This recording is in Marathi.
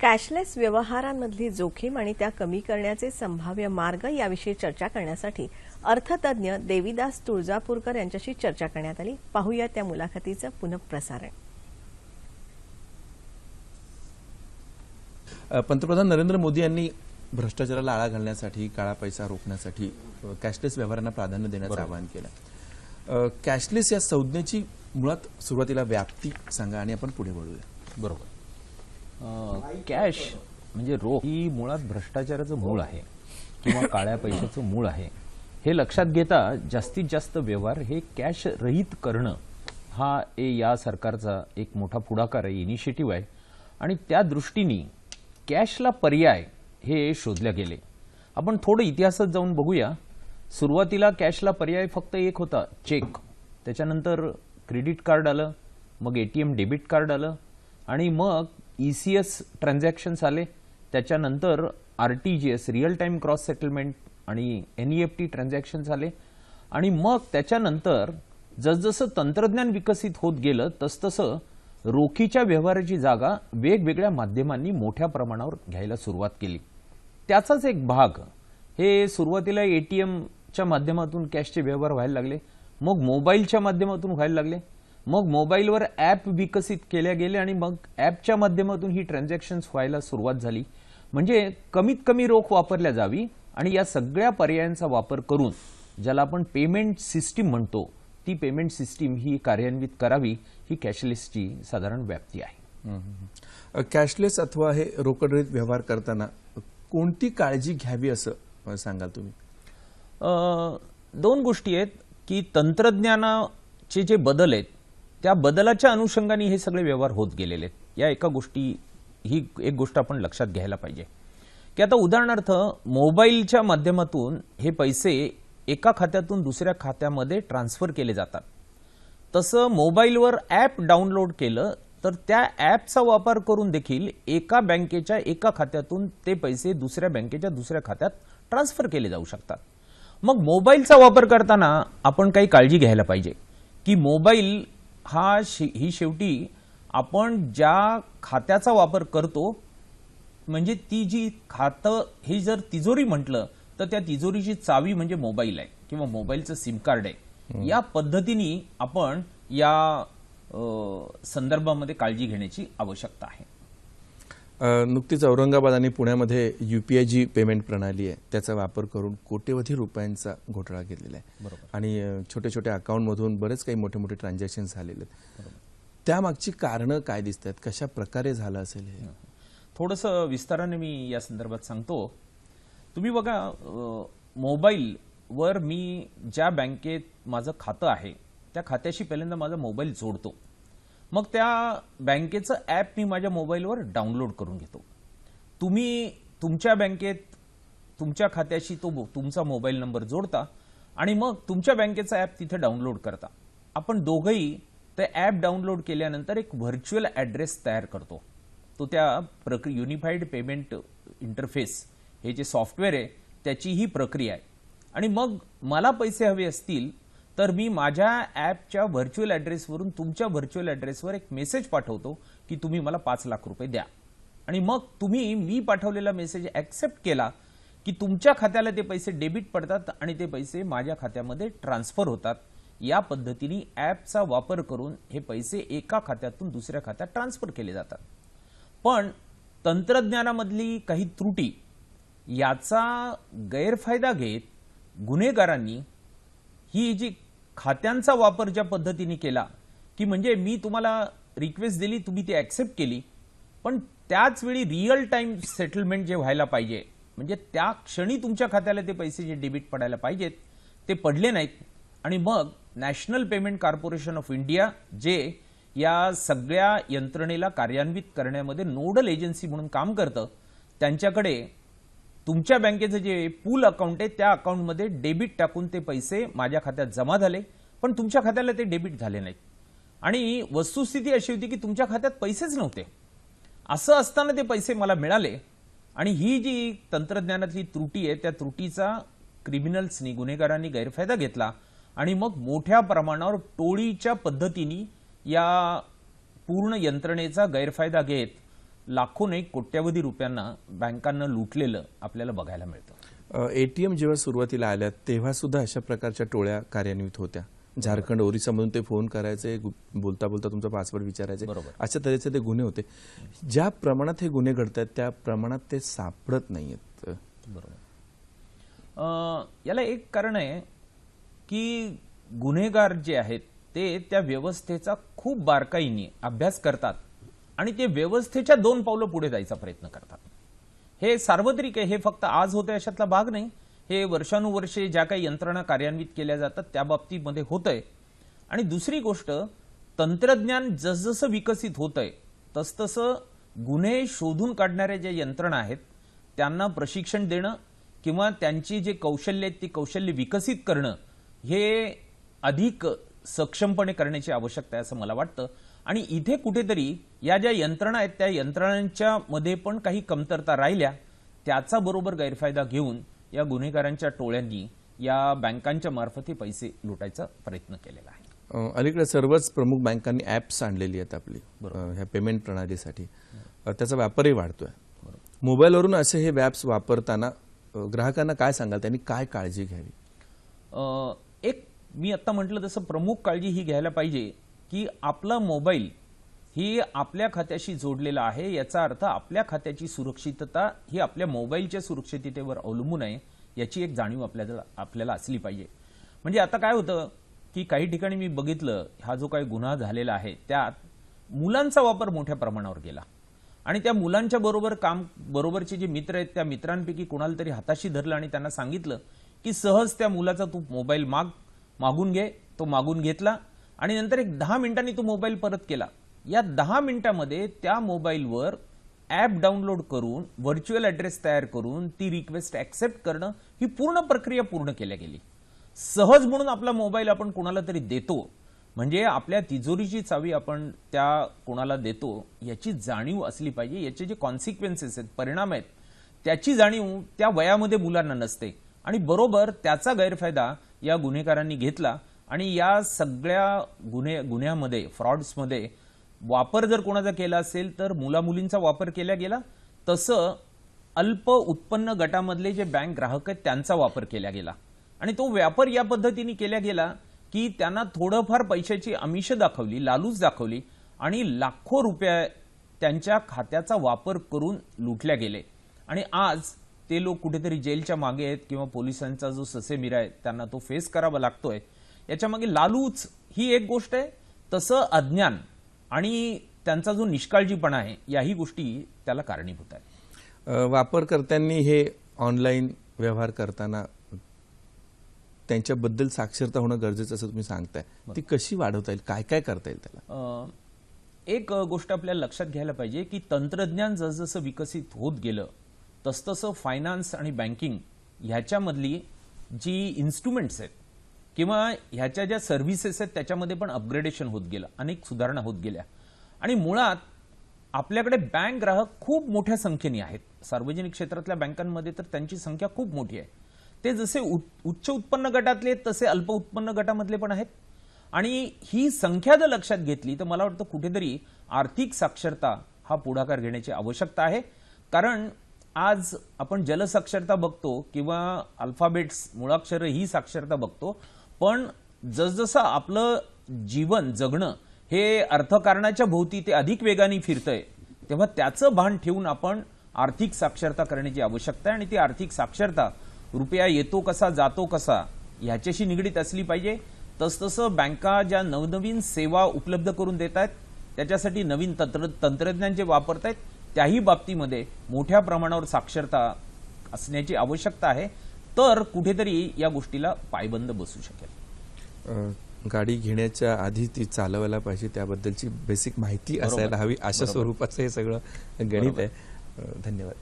कॅशलेस व्यवहारांमधली जोखीम आणि त्या कमी करण्याचे संभाव्य मार्ग याविषयी चर्चा करण्यासाठी अर्थतज्ञ देविदास तुळजापूरकर यांच्याशी चर्चा करण्यात आली. पाहूया त्या मुलाखतीचं पुनःप्रसारण. पंतप्रधान नरेंद्र मोदी यांनी भ्रष्टाचाराला आळा घालण्यासाठी काळा पैसा रोखण्यासाठी कॅशलेस व्यवहारांना प्राधान्य देण्याचं आवाहन केलं. कॅशलेस या संज्ञेची मुळात सुरुवातीला व्याप्ती सांगा आणि आपण पुढे वळूया. बरोबर. कॅश म्हणजे रोख ही मुळात भ्रष्टाचाराचं मूळ आहे किंवा काळ्या पैशाचं मूळ आहे. हे लक्षात घेता जास्तीत जास्त व्यवहार हे कॅश रहित करणं हा ए या सरकारचा एक मोठा पुढाकार आहे इनिशिएटिव्ह आहे. आणि त्या दृष्टीने कॅशला पर्याय हे शोधले गेले. आपण थोडं इतिहासात जाऊन बघूया. सुरुवातीला कॅशला पर्याय फक्त एक होता चेक त्याच्यानंतर क्रेडिट कार्ड आलं मग एटीएम डेबिट कार्ड आलं आणि मग ई सी एस ट्रान्झॅक्शन्स आले त्याच्यानंतर R T G S real time cross settlement आणि N E F T transactions आले. आणि मग त्याच्यानंतर जसजसं तंत्रज्ञान विकसित होत गेलं तसतसं रोखीच्या व्यवहाराची जागा वेगवेगळ्या माध्यमांनी मोठ्या प्रमाणावर घ्यायला सुरुवात केली. त्याचाच एक भाग हे सुरुवातीला एटीएमच्या माध्यमातून कॅशचे व्यवहार व्हायला लागले मग मोबाईलच्या माध्यमातून व्हायला लागले. मग मोबाईलवर ॲप विकसित केल्या गेले आणि मग ॲपच्या माध्यमातून ही ट्रान्झॅक्शन्स व्हायला सुरुवात झाली. म्हणजे कमीत कमी रोख वापरल्या जावी आणि या सगळ्या पर्यायांचा वापर करून ज्याला आपण पेमेंट सिस्टीम म्हणतो ती पेमेंट सिस्टीम ही कार्यान्वित करावी ही कॅशलेसची साधारण व्याप्ती आहे. कॅशलेस अथवा हे रोकडरहित व्यवहार करताना कोणती काळजी घ्यावी असं सांगाल तुम्ही? दोन गोष्टी आहेत की तंत्रज्ञानाचे जे बदल आहेत त्या बदलाच्या अनुषंगाने हे सगळे व्यवहार होत गेलेले आहेत. या एका गोष्टी ही एक गोष्ट आपण लक्षात घ्यायला पाहिजे. की आता उदाहरणार्थ मोबाईलच्या माध्यमातून हे पैसे एका खात्यातून दुसऱ्या खात्यामध्ये ट्रान्सफर केले जातात. तसं मोबाईलवर ॲप डाउनलोड केलं तर त्या ॲपचा वापर करून देखील एका बँकेच्या एका खात्यातून ते पैसे दुसऱ्या बँकेच्या दुसऱ्या खात्यात ट्रान्सफर केले जाऊ शकतात. मग मोबाईलचा वापर करताना आपण काही काळजी घ्यायला पाहिजे. की मोबाईल हा शे- ही शेवटी आपण ज्या खात्याचा वापर करतो म्हणजे ती जी खातं ही जर तिजोरी म्हटलं तर त्या तिजोरीची चावी म्हणजे मोबाईल आहे किंवा मोबाईलचं सिम कार्ड आहे. या पद्धतीने आपण या संदर्भामध्ये काळजी घेण्याची आवश्यकता आहे. नुकतीच औरंगाबाद आणि पुण्यामध्ये युपीआय जी पेमेंट प्रणाली आहे. त्याचा वापर करून कोट्यवधी रुपयांचा घोटाळा घेतलेला आहे. बरोबर. आणि छोट्या छोट्या अकाउंटमधून बरेच काही मोठे मोठे ट्रान्झॅक्शन झालेले आहेत. त्यामागची कारणं काय दिसत आहेत कशा प्रकारे झालं असेल हे? थोडंसं विस्ताराने मी या संदर्भात सांगतो. तुम्ही बघा मोबाईलवर मी ज्या बँकेत माझं खातं आहे त्या खात्याशी पहिल्यांदा माझा मोबाईल जोडतो. मग त्या बँकेचं ॲप मी माझ्या मोबाईलवर डाउनलोड करून घेतो. तुम्ही तुमच्या बँकेत तुमच्या खात्याशी तो मो- तुमचा मोबाईल नंबर जोडता आणि मग तुमच्या बँकेचा ॲप तिथे डाउनलोड करता. आपण दोघंही ते ॲप डाउनलोड केल्यानंतर एक व्हर्च्युअल ॲड्रेस तयार करतो. तो त्या प्रक्रिया युनिफाईड पेमेंट इंटरफेस हे जे सॉफ्टवेअर आहे त्याची ही प्रक्रिया आहे. आणि मग मला पैसे हवे असतील तर मी माझ्या ॲपच्या व्हर्च्युअल ॲड्रेसवरून तुमच्या व्हर्च्युअल ॲड्रेसवर एक मेसेज पाठवतो की तुम्ही मला पाच लाख रुपये द्या. आणि मग तुम्ही मी पाठवलेला मेसेज ॲक्सेप्ट केला की तुमच्या खात्याला ते पैसे डेबिट पडतात आणि ते पैसे माझ्या खात्यामध्ये ट्रान्सफर होतात. या पद्धतीने ॲपचा वापर करून हे पैसे एका खात्यातून दुसऱ्या खात्यात ट्रान्सफर केले जातात. पण तंत्रज्ञानामधली काही त्रुटी याचा गैरफायदा घेत गुन्हेगारांनी ही जी खात्यांचा वापर ज्या पद्धतीने केला की म्हणजे मी तुम्हाला रिक्वेस्ट दिली तुम्ही ती ॲक्सेप्ट केली पण त्याच वेळी रिअल टाइम सेटलमेंट जे व्हायला पाहिजे म्हणजे त्या क्षणी तुमच्या खात्याला ते पैसे जे डेबिट पडायला पाहिजेत ते पडले नाहीत. आणि मग national payment corporation of India जे या सगळ्या यंत्रणेला कार्यान्वित करण्यामध्ये नोडल एजन्सी म्हणून काम करतं त्यांच्याकडे तुमच्या बँकेचं जे पूल अकाउंट आहे त्या अकाउंटमध्ये डेबिट टाकून ते पैसे माझ्या खात्यात जमा झाले पण तुमच्या खात्याला ते डेबिट झाले नाहीत. आणि वस्तुस्थिती अशी होती की तुमच्या खात्यात पैसेच नव्हते. असं असताना ते पैसे मला मिळाले आणि ही जी तंत्रज्ञानातली त्रुटी आहे त्या त्रुटीचा क्रिमिनल्सनी गुन्हेगारांनी गैरफायदा घेतला आणि मग मोठ्या प्रमाणावर टोळीच्या पद्धतीने या पूर्ण यंत्रणेचा गैरफायदा घेत लाखो नाही कोट्यावधी रुपयांना बँकांना लुटलेलं आपल्याला बघायला मिळतं. एटीएम जेव्हा सुरुवातीला आल्या तेव्हा सुद्धा अशा प्रकारच्या टोळ्या कार्यान्वित होत्या. झारखंड ओरिसामधून ते फोन करायचे बोलता बोलता तुमचा पासवर्ड विचारायचे. बरोबर. अशा तऱ्हेचे ते गुन्हे होते. ज्या प्रमाणात हे गुन्हे घडतात त्या प्रमाणात ते सापडत नाहीयेत. बरोबर. याला एक कारण आहे की गुन्हेगार जे आहेत ते त्या व्यवस्थेचा खूप बारकाईने अभ्यास करतात. आणि ते व्यवस्थेच्या दोन पावलं पुढे जायचा प्रयत्न करतात. हे सार्वत्रिक आहे हे फक्त आज होते अशातला भाग नाही. हे वर्षानुवर्षे ज्या काही यंत्रणा कार्यान्वित केल्या जातात त्या बाबतीमध्ये होतंय. आणि दुसरी गोष्ट तंत्रज्ञान जसजसं विकसित होतंय तसतसं गुन्हे शोधून काढणाऱ्या ज्या यंत्रणा आहेत त्यांना प्रशिक्षण देणं किंवा त्यांची जे कौशल्य आहेत ती कौशल्य विकसित करणं हे अधिक सक्षमपणे करण्याची आवश्यकता आहे असं मला वाटतं. आणि इथे कुठेतरी या ज्या यंत्रणा आहेत त्या यंत्रणांच्या मध्ये पण काही कमतरता राहिल्या त्याचा बरोबर गैरफायदा घेऊन या गुन्हेगारांच्या टोळ्यांनी या बँकांच्या मार्फत हे पैसे लुटायचा प्रयत्न केलेला आहे. अलीकडे सर्वच प्रमुख बँकांनी ॲप्स आणलेली आहेत आपली ह्या पेमेंट प्रणालीसाठी. त्याचा व्यापारही वाढतोय. मोबाईलवरून असे हे ॲप्स वापरताना ग्राहकांना काय सांगाल? त्यांनी काय काळजी घ्यावी? एक मी आता म्हटलं तसं प्रमुख काळजी ही घ्यायला पाहिजे की आपला मोबाईल ही आपल्या खात्याशी जोडलेला आहे याचा अर्थ आपल्या खात्याची सुरक्षितता ही आपल्या मोबाईलच्या सुरक्षिततेवर अवलंबून आहे याची एक जाणीव आपल्याला आपल्याला असली पाहिजे. म्हणजे आता काय होतं की काही ठिकाणी मी बघितलं हा जो काही गुन्हा झालेला आहे त्यात मुलांचा वापर मोठ्या प्रमाणावर गेला. आणि त्या मुलांच्या बरोबर काम बरोबरचे जे मित्र आहेत त्या मित्रांपैकी कोणाला तरी हाताशी धरलं आणि त्यांना सांगितलं की सहज त्या मुलाचा तू मोबाईल माग मागून घे तो मागून घेतला आणि नंतर एक दहा मिनिटांनी तो मोबाईल परत केला. या दहा मिनिटामध्ये त्या मोबाईलवर ॲप डाउनलोड करून व्हर्च्युअल ॲड्रेस तयार करून ती रिक्वेस्ट ॲक्सेप्ट करणं ही पूर्ण प्रक्रिया पूर्ण केल्या गेली. सहज म्हणून आपला मोबाईल आपण कोणाला तरी देतो म्हणजे आपल्या तिजोरीची चावी आपण त्या कोणाला देतो याची जाणीव असली पाहिजे. याचे जे कॉन्सिक्वेन्सेस आहेत परिणाम आहेत त्याची जाणीव त्या वयामध्ये मुलांना नसते. आणि बरोबर त्याचा गैरफायदा या गुन्हेगारांनी घेतला. आणि या सगळ्या गुन्हे गुन्ह्यामध्ये फ्रॉड्समध्ये वापर जर कोणाचा केला असेल तर मुलामुलींचा वापर केला गेला तसं अल्प उत्पन्न गटामधले जे बँक ग्राहक आहेत त्यांचा वापर केला गेला. आणि तो व्यापार या पद्धतीने केला गेला की त्यांना थोडंफार पैशाची आमिष दाखवली लालूच दाखवली आणि लाखो रुपये त्यांच्या खात्याचा वापर करून लुटल्या गेले. आणि आज ते लोक कुठेतरी जेलच्या मागे आहेत किंवा पोलिसांचा जो ससेमिरा आहे त्यांना तो फेस करावा लागतोय. याच्या मागे लालूच ही एक गोष्ट आहे. तसं अज्ञान आणि त्यांचा जो निष्काळजीपणा आहे याही गोष्टी त्याला कारणीभूत आहेत. अ, वापरकर्त्यांनी हे ऑनलाईन व्यवहार करताना त्यांच्याबद्दल साक्षरता होणं गरजेचं असं तुम्ही सांगताय. ती कशी वाढवता येईल? काय काय करता येईल त्याला? एक गोष्ट आपल्याला लक्षात घ्यायला पाहिजे की तंत्रज्ञान जसजसं विकसित होत गेलं तसतसं फायनान्स आणि बँकिंग ह्याच्यामधली जी इन्स्ट्रुमेंट्स आहेत किंवा ह्याच्या ज्या सर्व्हिसेस आहेत त्याच्यामध्ये पण अपग्रेडेशन होत गेलं. अनेक सुधारणा होत गेल्या. आणि मुळात आपल्याकडे बँक ग्राहक खूप मोठ्या संख्येने आहेत. सार्वजनिक क्षेत्रातल्या बँकांमध्ये तर त्यांची संख्या खूप मोठी आहे. ते जसे उच्च उच्च उत्पन्न गटातले आहेत, तसे अल्प उत्पन्न गटामधले पण आहेत. आणि ही संख्या जर लक्षात घेतली तर मला वाटतं कुठेतरी आर्थिक साक्षरता हा पुढाकार घेण्याची आवश्यकता आहे. कारण आज आपण जलसाक्षरता बघतो किंवा अल्फाबेट्स मुळाक्षर ही साक्षरता बघतो पण जसजसं आपलं जीवन जगणं हे अर्थकारणाच्या भोवती ते अधिक वेगाने फिरतंय तेव्हा त्याचं भान ठेवून आपण आर्थिक साक्षरता करण्याची आवश्यकता आहे आणि ती आर्थिक साक्षरता रुपया येतो कसा जातो कसा ह्याच्याशी निगडीत असली पाहिजे. तसतसं बँका ज्या नवनवीन सेवा उपलब्ध करून देत आहेत त्याच्यासाठी नवीन तंत्र तंत्रज्ञान जे वापरत आहेत त्याही बाबतीमध्ये मोठ्या प्रमाणावर साक्षरता असण्याची आवश्यकता आहे. तर कुठेतरी या गोष्टीला पायबंद बसू शकेल गाडी घेण्याच्या आधी ती चालवायला पाहिजे त्याबद्दलची बेसिक माहिती. असायला हवी अशा. स्वरूपाचं हे सगळं गणित आहे धन्यवाद